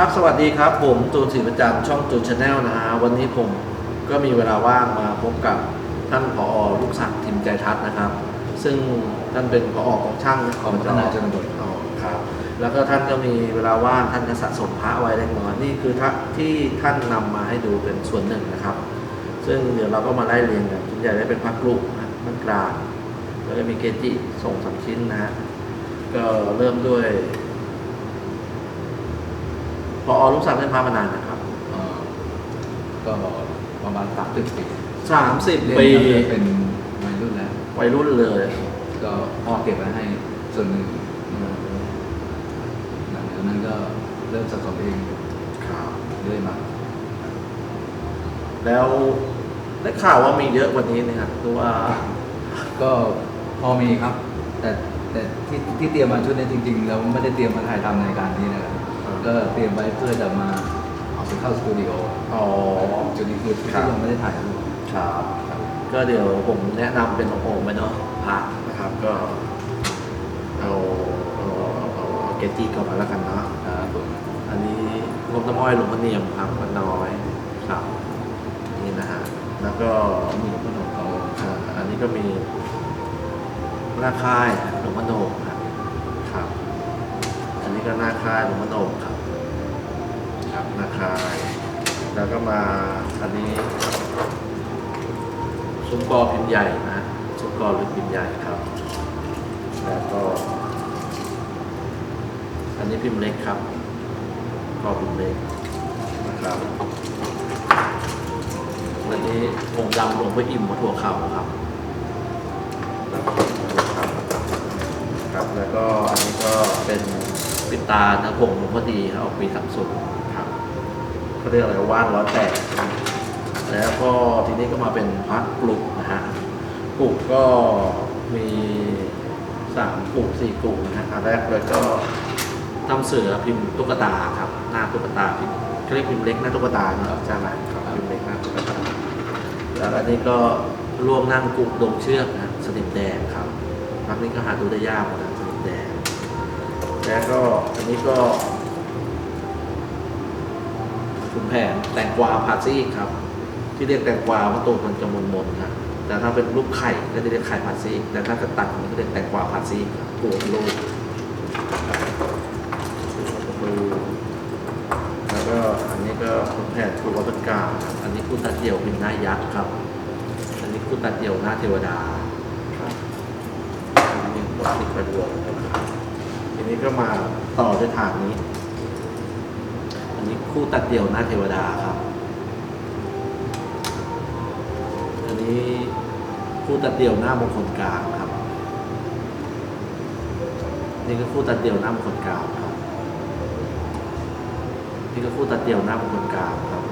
ครับสวัสดีครับ ผมตูนศรีประจันทร์ช่องตูนชาแนลนะฮะวันนี้ผมก็มีเวลาว่างมาพบกับท่านผอลูกศักดิ์ทิมใจทัศน์นะครับ ซึ่งท่านเป็นผอของช่างของพัฒนาชนบทอ๋อครับ แล้วก็ท่านก็มีเวลาว่างท่านก็สะสมพระไว้เล็กน้อยนี่คือท,ที่ท่านนำมาให้ดูเป็นส่วนหนึ่งนะครับ ซึ่งเดี๋ยวเราก็มาไล่เรียงกันส่วนใหญ่ได้เป็นพระกรุนะมันกลางแล้วก็มีเกจิส่งสามชิ้นนะฮะก็เริ่มด้วย พอลูกศักดิ์เล่นพระมานานนะครับเอ่อก็ประมาณสามสิบปีสามสิบเรียนปีตั้งแต่เป็นวัยรุ่นแล้ว วัยรุ่นเลย ก็พ่อเก็บไว้ให้ส่วนหนึ่งหลังจากนั้นก็เริ่มสะสมเองครับ เรื่อยมา แล้วได้ข่าวว่ามีเยอะกว่านี้นะครับคือว่า ก็พอมีครับ แต่แต่ที่ที่เตรียมมาชุดนี้จริงๆเราไม่ได้เตรียมมาถ่ายทำในการนี้นะครับอ่า ก็เตรียมไว้เพื่อจะมาเอาไปเข้าสตูดิโออ๋อจุดนี้คือที่ครับยังไม่ได้ถ่ายรูปครับก็เดี๋ยวผมแนะนำเป็นโอ่งๆไปเนาะพระนะครับก็เอาเอาเอาเอาเอาเกจิก่อนแล้วกันเนาะครับผมอันนี้งบน้ำอ้อยหลวงพ่อเนียมครับมันน้อยครับนี่นะฮะแล้วก็มีขนมเขาอ่าอันนี้ก็มีหน้าค่ายหลวงพ่อโหนกครับครับอั นนี้ก็หน้าค่ายหลวงพ่อโหนกครับ ครับหน้าค่าย แล้วก็มาอันนี้ซุ้มกอพิมพ์ใหญ่นะฮะซุ้มกอหรือพิมพ์ใหญ่ครับ แล้วก็ อันนี้พิมพ์เล็กครับกอพิมพ์เล็กนะครับอันนี้องค์ดำหลวงพ่ออิ่มวัดหัวเขาครับครับแล้วก็อันนี้ก็เป็น ปิดตานะผงหลวงพ่อดีครับออกปีสามสุดครับเขาเรียกอะไรว่านร้อยแปดแล้วก็ทีนี้ก็มาเป็นพระปลุกนะฮะปลุกก็มีสามปลุกสี่ปลุกนะฮะอันแรกเลยก็ทำเสือพิมพ์ตุ๊กตาครับหน้าตุ๊กตาพิมพ์เขาเรียกพิมพ์เล็กหน้าตุ๊กตาเนอะใช่ไหมครับพิมพ์เล็กหน้าตุ๊กตาแล้วอันนี้ก็ร่วมนั่งกุกดงเชือกนะสนิมแดงครับพักนี้ก็หาดูได้ยากนะสนิมแดง แล้วก็อันนี้ก็คุณแผนแตงกวาพาซี่ครับ ที่เรียกแตงกวาเพราะตัวมันจะมนมนๆนะแต่ถ้าเป็นลูกไข่ก็จะเรียกไข่พาซี่แต่ถ้าจะตัดมันก็เรียกแตงกวาพาซี่ครับตัวเป็นลูกแล้วก็อันนี้ก็คุณแผนคือวัตกาอันนี้คู่ตัดเดี่ยวเป็นหน้ายักษ์ครับ อันนี้คู่ตัดเดี่ยวหน้าเทวดาครับอันนี้วัดติดกระดวง นี้ก็มาต่อด้วยทางนี้ อันนี้คู่ตัดเดี่ยวหน้าเทวดาครับ อันนี้คู่ตัดเดี่ยวหน้ามงคลกลางครับ นี่ก็คู่ตัดเดี่ยวหน้ามงคลกลางครับ นี่ก็คู่ตัดเดี่ยวหน้ามงคลกลางครับ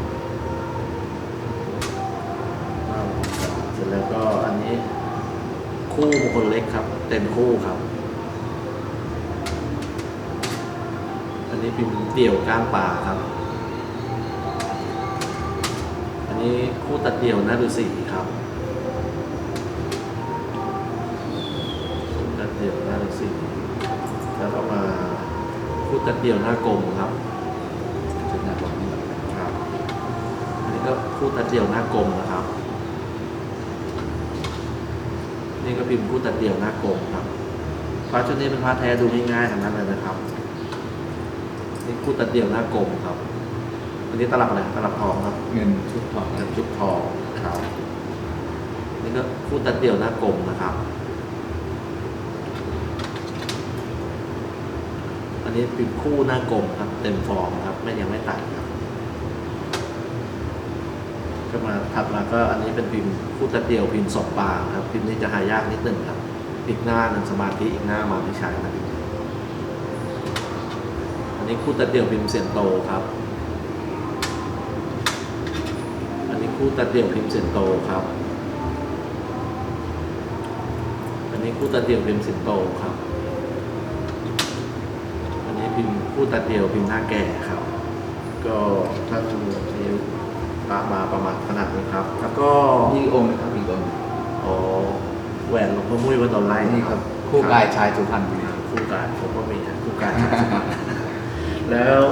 หน้ามงคลกลางเสร็จแล้วก็อันนี้คู่มงคลเล็กครับ เต็มคู่ครับ อันนี้เป็นเดี่ยวก้างป่าครับ อันนี้คู่ตัดเดี่ยวหน้าฤาษีครับคู่ตัดเดี่ยวหน้าฤาษีแล้วก็มาคู่ตัดเดี่ยวหน้ากลมครับชุดหน้าผมนี่ครับ อันนี้ก็คู่ตัดเดี่ยวหน้ากลมนะครับ นี่ก็พิมพ์คู่ตัดเดี่ยวหน้ากลมครับพระชุดนี้เป็นพระแท้ดูง่ายๆทั้งนั้นเลยนะครับ นี่คู่ตัดเดี่ยวหน้ากลมครับ อันนี้ตลับอะไรตลับทองครับเงินชุดทองเงินจุกทองครับนี่ก็คู่ตัดเดี่ยวหน้ากลมนะครับ อันนี้เป็นคู่หน้ากลมครับ เต็มฟอร์มครับ ไม่ยังไม่ตัดครับก็มาถัดมาก็อันนี้เป็นพิมพ์คู่ตัดเดี่ยวพิมพ์สองปางครับ พิมพ์นี้จะหายากนิดหนึ่งครับ อีกหน้าหนึ่งสมาธิอีกหน้ามาพิชัยนะพิมพ์ นี้อันนี้คู่ตัดเดี่ยวพิมพ์เสียนโตครับ อันนี้คู่ตัดเดี่ยวพิมพ์เสียนโตครับ อันนี้คู่ตัดเดี่ยวพิมพ์เสียนโตครับ อันนี้พิมพ์คู่ตัดเดี่ยวพิมพ์หน้าแก่ครับ ก็ถ้าดูนี้ปะมาประมาณขนาดนี้ครับ แล้วก็นี่องค์นะครับอีกองค์อ๋อแหวนหลวงพ่อมุ้ยวัดตอนไร่นี่ครับ คู่กายชายสุพรรณบุรีคู่กายผมก็มีนะคู่กาย แล้ว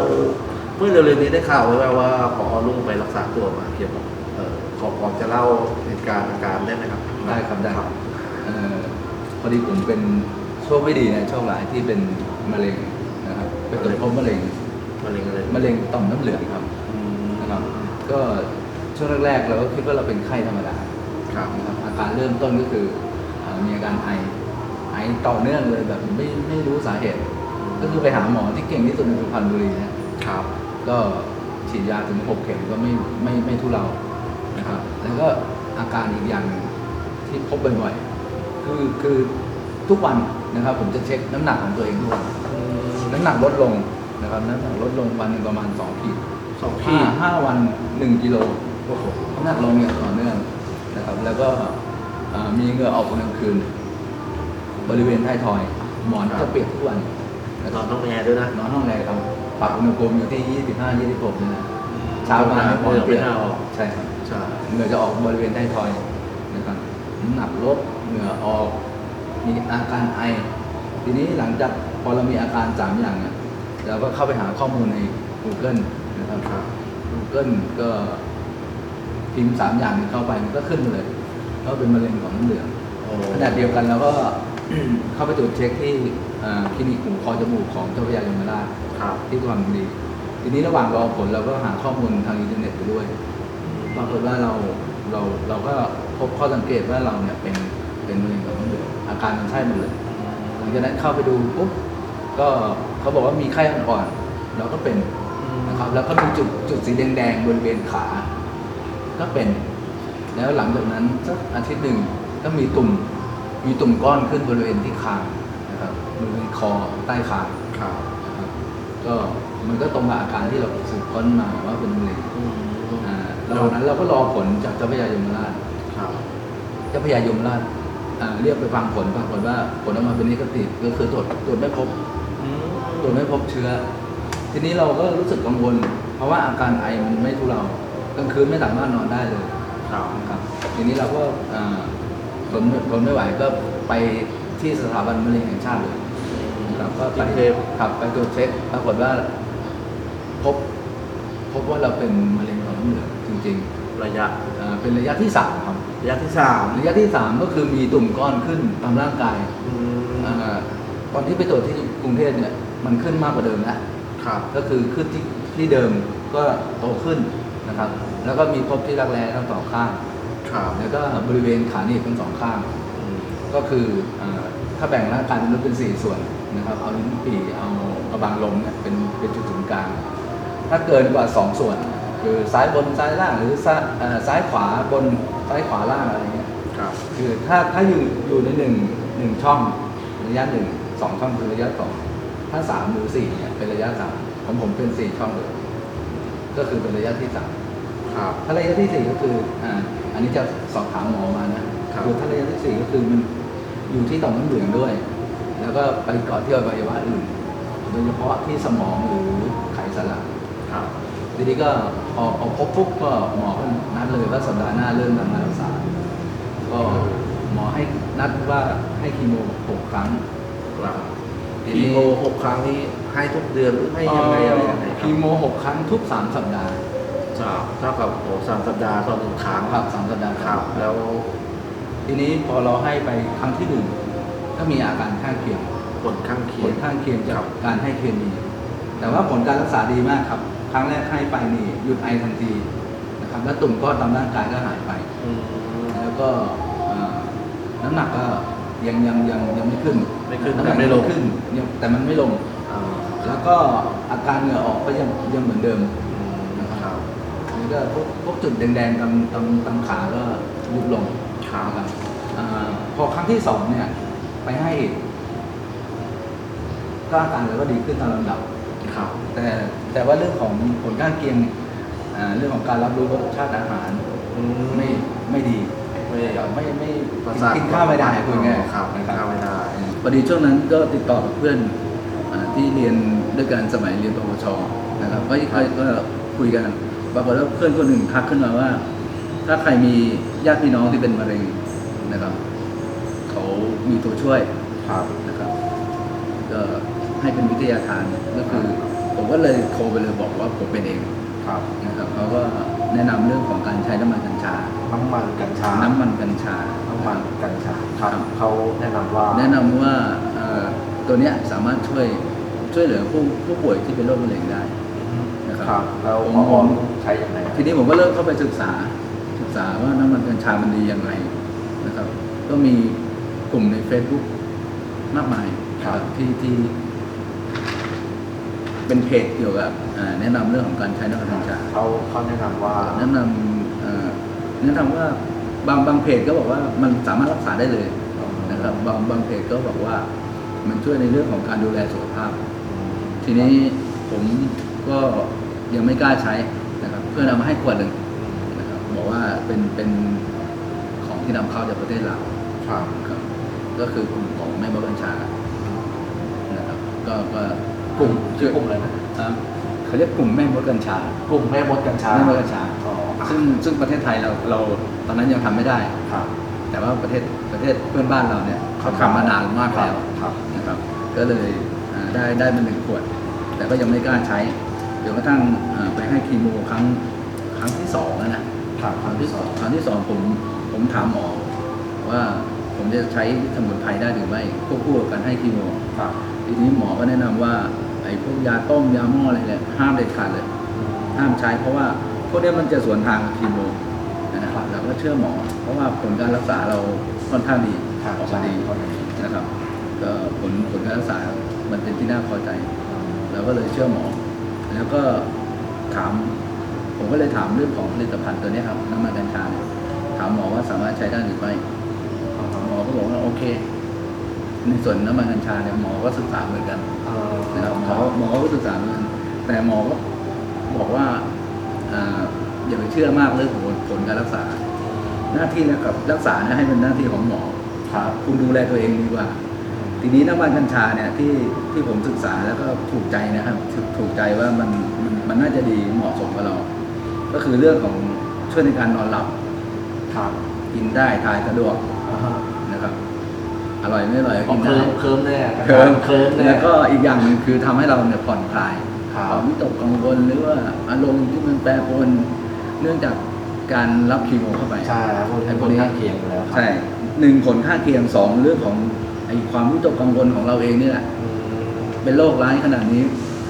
เมื่อเร็วๆนี้ได้ข่าวไว้ว่าว่าพอลุงไปรักษาตัวมาเกี่ยวกับเอ่อขอพอจะเล่าเหตุการณ์อาการได้ไหมครับ ได้ครับได้ครับเอ่อพอดีผมเป็นโชคไม่ดีนะโชคร้ายที่เป็นมะเร็งนะครับเป็นตัวจพบมะเร็งมะเร็งอะไรมะเร็งต่อมน้ำเหลืองครับอืมนะครับ ก็ช่วงแรกๆเราก็คิดว่าเราเป็นไข้ธรรมดาครับนะครับอาการเริ่มต้นก็คืออ่ามีอาการไอไอต่อเนื่องเลยแบบไม่ไม่รู้สาเหตุ ก็คือไปหาหมอที่เก่งที่สุดในสุพรรณบุรีนะครับ ก็ฉีดยาถึงหกเข็มก็ไม่ไม่ไม่ทุเลานะครับ แล้วก็อาการอีกอย่างหนึ่งที่พบบ่อยๆคือคือทุกวันนะครับ ผมจะเช็คน้ำหนักของตัวเองทุกวันน้ำหนักลดลงนะครับน้ำหนักลดลงวันหนึ่งประมาณ2ขีดสองห้าขีดห้าวันหนึ่งกิโลโอ้โหน้ำหนักลงอย่างต่อเนื่องนะครับ แล้วก็อ่ามีเหงื่อออกกลางคืน บริเวณท้ายทอย หมอนจะเปียกทุกวัน นะนคอรับนต้องแอร์ด้วยนะนอนห้องแรกครับปรับอุณหภูมิอยู่ที่ 25 26เลยนะเช้ามาหมอนจะไม่เปียกน่าออกใช่ครับใช่เหงื่อจะออกบริเวณท้ายทอยนะครับน้ำหนักลดเหงื่อออก มีอาการไอ ทีนี้หลังจากพอเรามีอาการสามอย่างเนี่ยเราก็เข้าไปหาข้อมูลใน Google นะครับครับ Google ก็พิมพ์สามอย่างนี้เข้าไปมันก็ขึ้นมาเลยก็เป็นมะเร็งของน้ำเหลืองโอ้ขณะเดียวกันเราก็ เข้าไปตรวจเช็คที่อ่าคลินิกหูคอจมูกของเจ้าพระยายมราชครับที่สุพรรณบุรีทีนี้ระหว่างรอผลเราก็หาข้อมูลทางอินเทอร์เน็ตไปด้วยปรากฏว่าเราเราเราก็พบข้อสังเกตว่าเราเนี่ยเป็นเป็นมะเร็งของน้ำเหลืองอาการมันใช่หมดเลยหลังจากนั้นเข้าไปดูปุ๊บก็เขาบอกว่ามีไข้อ่อนๆเราก็เป็นนะครับแล้วก็มีจุดจุดสีแดงๆบริเวณขา ก็เป็น แล้วหลังจากนั้นสักอาทิตย์หนึ่งก็มีตุ่ม มีตุ่มก้อนขึ้นบริเวณที่คางนะครับบริเวณคอใต้คางครับ นะครับก็มันก็ตรงกับอาการที่เราสืบค้นมาว่าเป็นมะเร็งอืมอ่าระหว่างนั้นเราก็รอผลจากเจ้าพระยายมราชครับ เจ้าพระยายมราชอ่าเรียกไปฟังผลปรากฏว่าผลออกมาเป็นนิเกติก็คือตรวจตรวจไม่พบอืมตรวจไม่พบเชื้อ ทีนี้เราก็รู้สึกกังวล เพราะว่าอาการไอมันไม่ทุเลากลางคืนไม่สามารถนอนได้เลยครับ นะครับทีนี้เราก็อ่า ทนทนไม่ไหวก็ไปที่สถาบันมะเร็งแห่งชาติเลยนะครับก็ไปที่เทพขับไปตรวจเช็คปรากฏว่า พบ พบว่าเราเป็นมะเร็งหลอดเลือดจริงระยะๆอ่าเป็นระยะที่สามครับระยะที่สามระยะที่สามก็คือมีตุ่มก้อนขึ้นตามร่างกายอืมอาตอนที่ไปตรวจที่กรุงเทพเนี่ย มันขึ้นมากกว่าเดิมแล้วครับก็คือขึ้นที่ที่เดิมก็โตขึ้นนะครับ แล้วก็มีพบที่รักแร้ทั้งสองข้าง ครับแล้วก็บริเวณขาหนีบทั้งสองข้างอืมก็คืออาถ้าแบ่งร่างกายมนุษย์เป็นสี่ส่วนนะครับ เอาลิ้นปี่เอากระบังลมเนี่ยเป็นเป็นจุดศูนย์กลาง ถ้าเกินกว่าสองส่วน คือซ้ายบนซ้ายล่างหรือซ้ายเอ่อซ้ายขวาบนซ้ายขวาล่างอะไรเงี้ยครับคือถ้าถ้าอยู่อยู่ในหนึ่งหนึ่งช่องระยะหนึ่งสองช่องคือระยะสองถ้าสามหรือสี่เนี่ยเป็นระยะสามของผมเป็นสี่ช่องเลยก็คือเป็นระยะที่สามครับถ้าระยะที่สี่ก็คืออ่า อันนี้จะสอบถามหมอมานะครับอถ้าระยะที่สี่ก็คือมันอยู่ที่ต่อมน้ำเหลืองด้วย แล้วก็ไปเกาะที่อวัยวะอื่น โดยเฉพาะที่สมองหรือไขสันหลังครับทีนี้ก็พอพอพบปุ๊บก็หมอก็นัดเลยว่าสัปดาห์หน้าเริ่มทำการรักษาก็หมอให้นัดว่าให้คีโมหกครั้งครับทีคีนี้โมหกครั้งนี้ให้ทุกเดือนหรือให้ยังไงอะไรยังไงครัคีบโมหกครั้งทุกสามสัปดาห์ สามเท่ากับโอ้สามสัปดาห์ต่อหนึ่งครั้งครับสามสัปดาห์ครับ แล้ว ทีนี้พอเราให้ไปครั้งที่หนึ่งก็มีอาการข้างเคียงผลข้างเคีผยลงข้างเคียงคจารักบการให้เคมี แต่ว่าผลการรักษาดีมากครับ ครั้งแรกให้ไปนี่หยุดไอทันทีนะครับ แล้วตุ่มก้อนตามร่างกายก็หายไป อืม แล้วก็เอ่อน้ำหนักก็ยังยังยังยังไม่ขึ้นไม่ขึ้นน้ำหนัแต่กไม่ลง ขึ้นยังแต่มันไม่ลง อ่าแล้วก็อาการเหงื่อออกก็ยังยังเหมือนเดิมอืมครับ แล้วก็พวกพวกจุดแดงๆตามตามตามขาก็ยุบลงครับนะครับอ่าพอครั้งที่สองเนี่ย ไปให้อีกก็อาการเราก็ดีขึ้นตามลำดับ ครับ แต่แต่ว่าเรื่องของผลข้างเคียงอ่าเรื่องของการรับรู้รสชาติอาหารอืมไม่ไม่ดีไม่ไม่ไม่ประสาทกินข้าวไม่ได้พูดง่ายครับกินข้าวไม่ได้ พอดีช่วงนั้นก็ติดต่อกับเพื่อนอาที่เรียนด้วยกันสมัยเรียนปวชนะครับก็ก็ก็คุยกัน ปรากฏว่าเพื่อนคนหนึ่งทักขึ้นมาว่า ถ้าใครมีญาติพี่น้องที่เป็นมะเร็งนะครับเขามีตัวช่วยครับนะครับก็ให้เป็นวิทยาทานก็คือผมก็เลยโทรไปเลยบอกว่าผมเป็นเองครับนะครับเขาก็แนะนำเรื่องของการใช้น้ำมันกัญชา น้ำมันกัญชา น้ำมันกัญชา น้ำมันกัญชาครับครับเขาแนะนำว่า แนะนำว่าเอ่อตัวเนี้ยสามารถช่วยช่วยเหลือผู้ผู้ป่วยที่เป็นโรคมะเร็งได้นะ ครับครับ แล้วผมหมอใช้ยังไงทีนี้ผมก็เริ่มเข้าไปศึกษาศึกษาว่าน้ำมันกัญชามันดีอย่างไรนะครับ ก็มีกลุ่มใน Facebook มากมายนะครับที่ที่เป็นเพจเกี่ยวกับอ่าแนะนำเรื่องของการใช้น้ำมันกัญชาเขาเขาแนะนำว่าแนะนำเอ่อแนะนำว่าบางบางเพจก็บอกว่ามันสามารถรักษาได้เลยนะครับบางบางเพจก็บอกว่ามันช่วยในเรื่องของการดูแลสุขภาพ ทีนี้ผมก็ ยังไม่กล้าใช้นะครับเพื่อนเอามาให้ขวดหนึ่งนะครับบอกว่าเป็นเป็นของที่นำเข้าจากประเทศลาวครับครับ ก็คือกลุ่มของแม่มดกัญชานะครับก็ก็กลุ่มชื่อกลุ่มอะไรนะอ่าเขาเรียกกลุ่มแม่มดกัญชากลุ่มแม่มดกัญชาแม่มดกัญชา อ๋อซึ่งซึ่งประเทศไทยเราเราตอนนั้นยังทำไม่ได้ ครับ แต่ว่าประเทศประเทศเพื่อนบ้านเราเนี่ยเขาทำมานานมากแล้วครับ นะครับ ก็เลยอ่าได้ได้มาหนึ่งขวด แต่ก็ยังไม่กล้าใช้ จนกระทั่งอ่าไปให้คีโมครั้งครั้งที่สองแล้วนะครับครั้งที่สองครั้งที่สองผมผมถามหมอว่าผมจะใช้สมุนไพรได้หรือไม่ควบคู่กับการให้คีโมครับทีนี้หมอก็แนะนำว่าไอ้พวกยาต้มยาหม้ออะไรเนี่ยห้ามเด็ดขาดเลย ห้ามใช้เพราะว่าพวกเนี้ยมันจะสวนทางกับคีโมนะครับเราก็เชื่อหมอ เพราะว่าผลการรักษาเราค่อนข้างดีครับออกมาดีใช่นะครับก็ผลผลการรักษามันเป็นที่น่าพอใจ เราก็เลยเชื่อหมอ แล้วก็ถาม ผมก็เลยถามเรื่องของผลิตภัณฑ์ตัวเนี้ยครับน้ำมันกัญชาเนี่ยถามหมอว่าสามารถใช้ได้หรือไม่หมอก็บอกว่าโอเค ในส่วนน้ำมันกัญชาเนี่ยหมอก็ศึกษาเหมือนกันเอ่อนะครับหมอหมอก็ศึกษาเหมือนกันแต่หมอก็บอกว่าอ่าอย่าไปเชื่อมากเรื่องของผลการรักษา หน้าที่นะครับรักษาเนี่ยให้เป็นหน้าที่ของหมอครับคุณดูแลตัวเองดีกว่า ทีนี้น้ำมันกัญชาเนี่ยที่ที่ผมศึกษาแล้วก็ถูกใจนะครับถูกถูกใจว่ามันมันมันน่าจะดีเหมาะสมกับเรา ก็คือเรื่องของช่วยในการนอนหลับครับกินได้ทายสะดวกอ่าฮะนะครับ อร่อยไม่อร่อยก็อ๋อกินเคิได้ร์มเคิร์มแน่เคิร์มเคิร์มแน่ แล้วก็อีกอย่างหนึ่งคือทำให้เราเนี่ยผ่อนคลายครับความวิตกกังวลหรือว่าอารมณ์ที่มันแปรปรวนเนื่องจากการรับคีโมเข้าไป ใช่ครับพวกนี้ไอ้ผพวลกนี้ ข้างเคียงอยู่แล้วครับใช่หนึ่งผลข้างเคียงสองเรื่องของไอ้ ความวิตกกังวลของเราเองนี่แหละอืมเป็นโรคร้ายขนาดนี้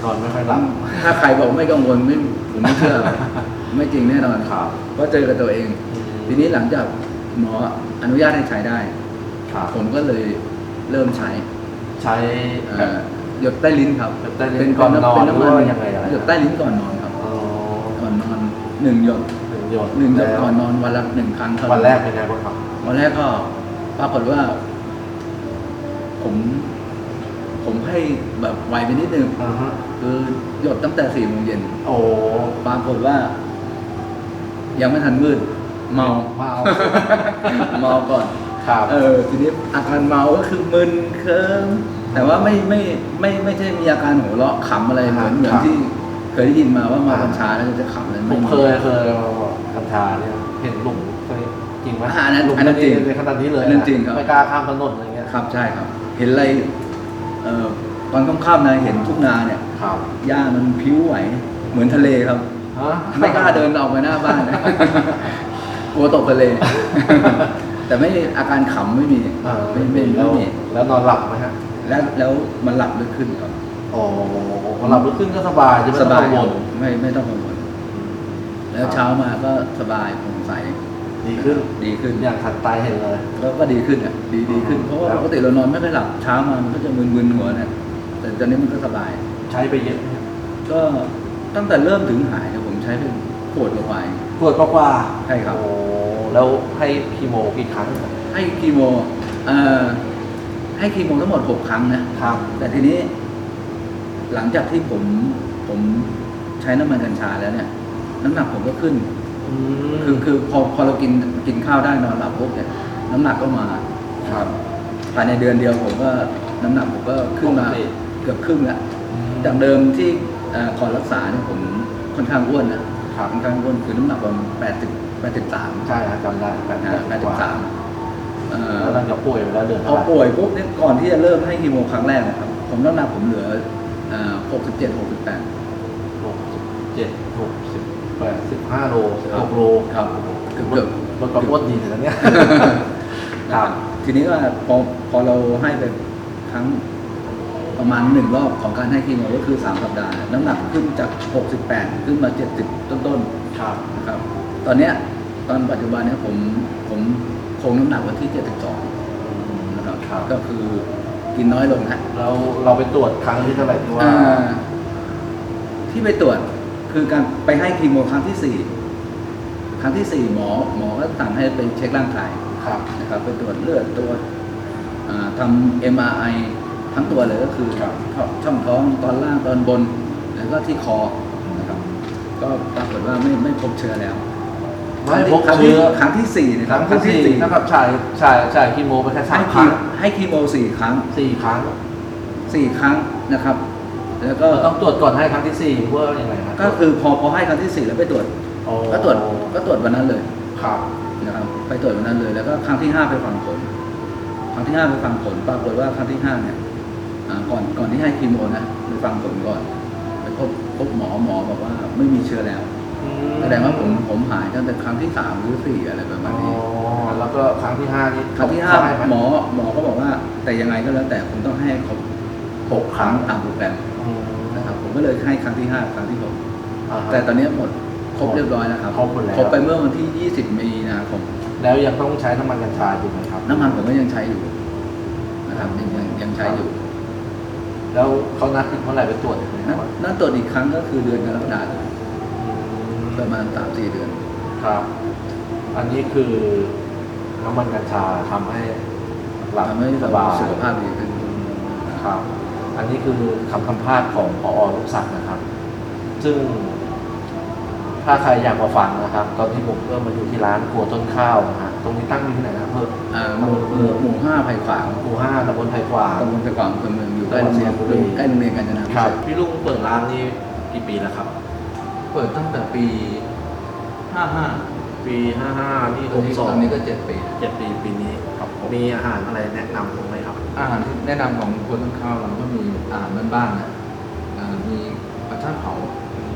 นอนไม่ค่อยหลับถ้าใครบอกไม่กังวลไม่ผมไม่เชื่อไม่จริงแน่นอนครับเพราะเจอกับตัวเอง ทีนี้หลังจากหมออนุญาตให้ใช้ได้ครับผมก็เลยเริ่มใช้ ใช้เอ่แบบอหยดใต้ลิ้นครับหยดใต้ลิ้นเป็นก่อนนอนเป็ำมัหรือว่ายังไงอะไรหยดใต้ลิ้นก่อนนอนครับอ๋อก่อนนอนหนึ่งหยดหนึ่งหยดหนึ่งหยดแล้วก่อนนอนวันละหนึ่งครั้งเท่าวันแรกเป็นไงบ้างครับวันแรกก็ปรากฏว่า ผม ผมให้แบบไวไปนิดนึงอ่าฮะคือหยดตั้งแต่สี่โมงเย็นโอ้ปรากฏว่า ยังไม่ทันมืดเมา เมาเมาก่อน ครับเออทีนี้อาการเมาก็คือมึนเคลิ้มแต่ว่าไม่ไม่ไม่ไม่ใช่มีอาการหัวเราะขำอะไรเหมือนเหมือนที่เคยได้ยินมาว่าเมากัญชาแล้วจะขำอะไรผมเคยเคยกัญชาเนี่ยเห็นหนุ่มเคยจริงไหมอ่าอันนั้นหนุ่มอันนั้นจริง ในขนาดนี้เลยอันนั้นจริงครับ ไม่กล้าข้ามถนนอะไรเงี้ย ครับใช่ครับ เห็นอะไรเอ่อตอนค่ำๆนะเห็นทุ่งนาเนี่ยครับหญ้ามันพลิ้วไหว เหมือนทะเลครับ ฮะไม่กล้าเดินออกไปหน้าบ้านนะกลัวตกทะเล แต่ไม่อาการขำไม่มีอ่าไม่ไม่แล้ไม่วมีแล้วนอนหลับไหมฮะแล้วแล้วมันหลับลึกขึ้นครับโอ้พอหลับลึกขึ้นก็สบายจะไม่สต้องบายกังวลไม่ไม่ต้องกังวลแล้วเช้ามาก็สบายโปร่งใส ดีขึ้นดีขึ้น อย่างทันตายเห็นเลย แล้วก็ดีขึ้นอะดีดีขึ้นอ๋อเพราะว่าแล้วปกติเรานอนไม่ค่อยหลับเช้ามามันก็จะมึนๆหัวเนี่ยแต่ตอนนี้มันก็สบาย ใช้ไปเยอะไหมครับก็ตั้งแต่เริ่มถึงหายเนี่ยผมใช้เป็นขวดกว่าปวดกว่าใช่ครับ โอ้แล้วให้คีโมกี่ครั้งครับๆให้คีโมเอ่อให้คีโมทั้งหมดหกครั้งนะ ครับแต่ทีนี้ หลังจากที่ผมผมใช้น้ำมันกัญชาแล้วเนี่ย น้ำหนักผมก็ขึ้นอืม คือคือพอพอเรากินกินข้าวได้นอนหลับปุ๊บเนี่ยน้ำหนักก็มาครับภายในเดือนเดียวผมก็น้ำหนักผมก็ขึ้นมาปกติ เกือบครึ่งแล้วจากเดิมที่เอ่อก่อนรักษาเนี่ยผมค่อนข้างอ้วนนะครับค่อนข้างอ้วนคือน้ำหนักประมาณแปดสิบแปดสิบสามใช่ครับจำได้แปดนะแปดสิบสามเอ่อแล้วหลังจากป่วยไปแล้วเดือนพอป่วยปุ๊บเนี่ยก่อนที่จะเริ่มให้คีโมครั้งแรกนะครับ ผมน้ำหนักผมเหลือหกสิบเจ็ดหกสิบแปด หกสิบเจ็ดหกสิบ แปดสิบห้าโลสิบหกโลครับเกือบเกือบมันก็อ้วนดีเลยนะเนี่ยครับทีนี้ว่าพอพอเราให้ไปครั้งประมาณหนึ่งรอบของการให้คีโมก็คือสามสัปดาห์ น้ำหนักขึ้นจาก 68 ขึ้นมา 70 ต้นครับๆนะครับ ตอนเนี้ยตอนปัจจุบันเนี้ยผมผมคงน้ำหนักไว้ที่ 72 นะครับครับ ก็คือกินน้อยลงฮะเราเราไปตรวจครั้งที่เท่าไหร่ที่ว่าอ่าที่ไปตรวจ คือการไปให้คีโมครั้งที่สี่ครั้งที่สี่หมอหมอก็สั่งให้ไปเช็คร่างกายครับนะครับไปตรวจเลือดตรวจอ่าทำ MRI ทั้งตัวเลยก็คือครับช่องท้องตอนล่างตอนบน แล้วก็ที่คอนะครับ ก็ปรากฏว่าไม่ไม่พบเชื้อแล้วไม่พบครั้งที่เชื้อครั้งที่สี่นะคครัรั้บงที่สี่เท่ากับฉายฉายฉายคีโมไปแค่สาให้มคคีรั้งให้คีโมสี่ครั้งสี่ครั้งสี่ครั้งนะครับ แล้วก็ต้องตรวจก่อนให้ครั้งที่สี่ว่ายังไงครับก็คือพอพอให้ครั้งที่สี่แล้วไปตรวจอ๋อก็ตรวจก็ตรวจวันนั้นเลยครับนะครับไปตรวจวันนั้นเลย แล้วก็ครั้งที่ห้าไปฟังผล ครั้งที่ห้าไปฟังผลปรากฏว่าครั้งที่ห้าเนี่ยอ่าก่อนก่อนที่ให้คีโมนะไปฟังผลก่อนไปพบพบหมอหมอบอกว่าไม่มีเชื้อแล้วแสดงว่าผมผมหายตั้งแต่ครั้งที่สามหรือสี่อะไรประมาอ๋ณอนี้แล้วก็ครั้งที่ห้านี่ครั้งที่ห้าเขให้ไหมอหมอก็บอกว่า แต่ยังไงก็แล้วแต่ผมต้องให้ครบหกครั้งตามโปรแกรม ก็เลยให้ครั้งที่ห้าครั้งที่หกอ่าฮะ แต่ตอนนี้หมดครบเรียบร้อยแล้วครับครบหมดแล้วครบไปเมื่อวันที่ 20 มีนาคมแล้วยังต้องใช้น้ำมันกัญชาอยู่ไหมครับ น้ำมันผมก็ยังใช้อยู่นะครับยังยังยังใช้อยู่แล้วเขานัดอีกเมื่อไหร่ไปตรวจอีกไหมคนัรับดนัดตรวจอีกครั้งก็คือเดือนกรกฎาคมอืมประมาณสามสี่เดือน ครับ อันนี้คือน้ำมันกัญชาทำให้หลับทำให้สบายสุขภาพดีขึ้น ครับ อันนี้คือคำสัมภาษณ์ของพอลูกศักดิ์นะครับ ซึ่งถ้าใครอยากมาฟังนะครับ ตอนที่ผมก็มาอยู่ที่ร้านครัวต้นข้าวนะฮะตรงนี้ตั้งอยู่ที่ไหนนะครับเพิ่มอ่าหมู่หมู่หมู่ห้าไผ่ขวางหมู่ห้าตำบลไผ่ขวางตำบลไผ่ขวางอำเภอเมืองอยู่ใกล้โรงเรียนจังหวัดสุพรรณบุรีใกล้โรงเรียนกาญจนาพิครัเศบษพี่ลุงเปิดร้านนี้กี่ปีแล้วครับ เปิดตั้งแต่ปีห้าห้าปีห้าห้านี่ตผอนมนี้สองตอนนี้ก็เจ็ดปีเจ็ดปีปีนี้ครับผมมีอาหารอะไรแนะนำผมไหมครับ อาหารที่แนะนำของคนต้นข้าวเราก็มีอาหารบ้านๆนะอ่ามีปลาช่อนเผา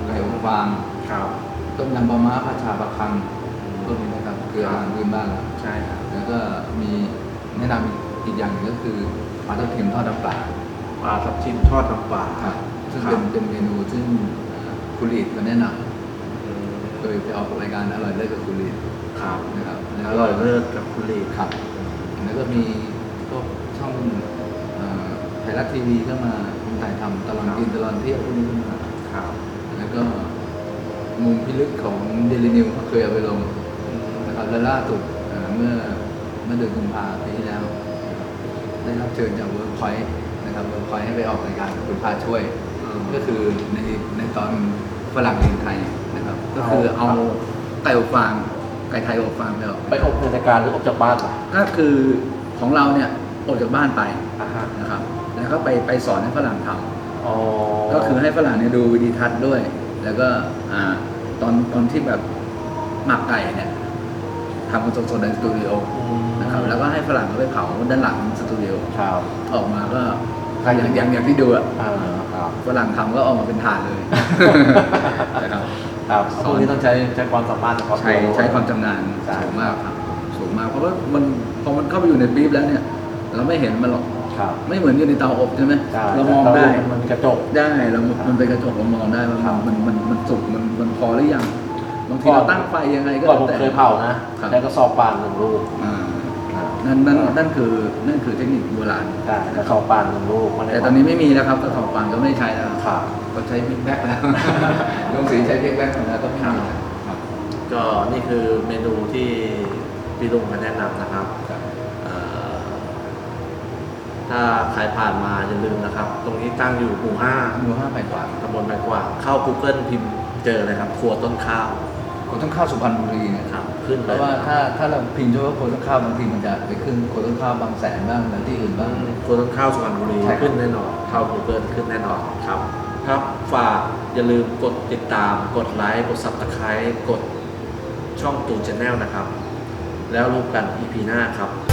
ไก่อบฟางครับต้มยำปลาม้าผัดชาปลาคังพวกนี้นะครับคืออาหารพื้นบ้านเราใช่ครับแล้วก็มีแนะนำอีกอย่างหนึ่งก็คือปลาทับทิมทอดน้ำปลาปลาทับทิมทอดน้ำปลาครับซึ่งครัเป็บนเป็นเมนูซึ่งคุณลีดมาแนะนอืมำโดยไปออกรายการอร่อยเลิศกับคุณลีดครับนะครับแล้วอก็ร่อยเลิศกับคุณลีครับแล้วก็มีพวก ช่องเอ่อไทยรัฐทีวีก็มาถ่ายทำตลอดกินตลอดเที่ยวพวกนี้ก็มาครับ แล้วก็มุมพิลึกของเดลินิวเคยเอาไปลงนะครับและล่าสุดเอ่อเมื่อเมื่อเดือนกุมภาพันธ์ปีที่แล้วนะครับได้รับเชิญจากเวิร์กพอยต์นะครับเวิร์กพอยต์ให้ไปออกรายการคุณพาช่วยอืมก็คือในในตอนฝรั่งเรียนไทยนะครับ ก็คือเอาเอาไก่อบฟางไก่ไทยอบฟางไปออกไปอบในรายการหรืออบจากบ้านเหรอก็คือของเราเนี่ย ออกจากบ้านไปอ่าฮะนะครับ แล้วก็ไปไปสอนให้ฝรั่งทำอ๋อก็คือให้ฝรั่งเนี่ยดูวิดีทัศน์ด้วย แล้วก็อ่าตอนตอนที่แบบหมักไก่เนี่ยทำกันสดๆในสตูดิโออืมนะครับแล้วก็ให้ฝรั่งเขาไปเผาด้านหลังสตูดิโอครับออกมาก็อย่างอย่างอย่างที่ดูอะอ่าครับฝรั่งทำก็ออกมาเป็นถาดเลยนะครับ ครับพวกนี้ต้องใช้ใช้ความสามารถเฉพาะใช้ตัวใช้ความชำนาญใช่ สูงมากครับสูงมากเพราะว่ามันพอมันเข้าไปอยู่ในปี๊บแล้วเนี่ย เราไม่เห็นมันหรอก ครับ ไม่เหมือนอยู่ในเตาอบใช่ไหมใช่เรามองได้มันกระจก ได้เรามันเป็นกระจกเรามองได้ว่าครับ มันมันมันสุกมันมันพอหรือยังบางทีเราตั้งไฟยังไงก็ก่อนผมแต่ เคยเผานะ ครับ แล้วก็สอบปานหนึ่งลูกอ่านั่นนั่นนั่นคือนั่นคือเทคนิคโบราณใช่แล้วสอบปานหนึ่งลูกมัได้แต่ตอนนี้ไม่มีแล้วครับกระสอบฟางก็ไม่ใช้แล้ว ครับ ก็ใช้พิกแบ็กแล้ว ลงสีใช้พิกแบ็กแล้วก็ไม่มีแล้วครับ ก็นี่คือเมนูที่พี่ลุงมาแนะนำนะครับเอ่อ ถ้าใครผ่านมาอย่าลืมนะครับ ตรงนี้ตั้งอยู่หมู่ห้าหมูห้าไปกว่าตำบลแมกวางเข้า Google พิมพ์เจอเลยครับ ครัวต้นข้าวคนต้องข้าวสุพรรณบุรีเนี่ยครับ ขึ้นเพเลยราะว่าถ้าถ้าเราพิมพ์เฉพาะคนต้องข้าวบางทีมันจะไปขึ้นคนต้องข้าวบางแสนบ้างแล้วที่อื่นบ้าง ครัวต้นข้าวสุพรรณบุรีใช่ครับ ขึ้นแน่นอนเข้า Google ขึ้นแน่นอนครับครับฝากอย่าลืมกดติดตาม กดไลค์กด Subscribe กดช่องตูนชาแนลนะครับ แล้วรู้กัน EP หน้าครับ Hey, hey,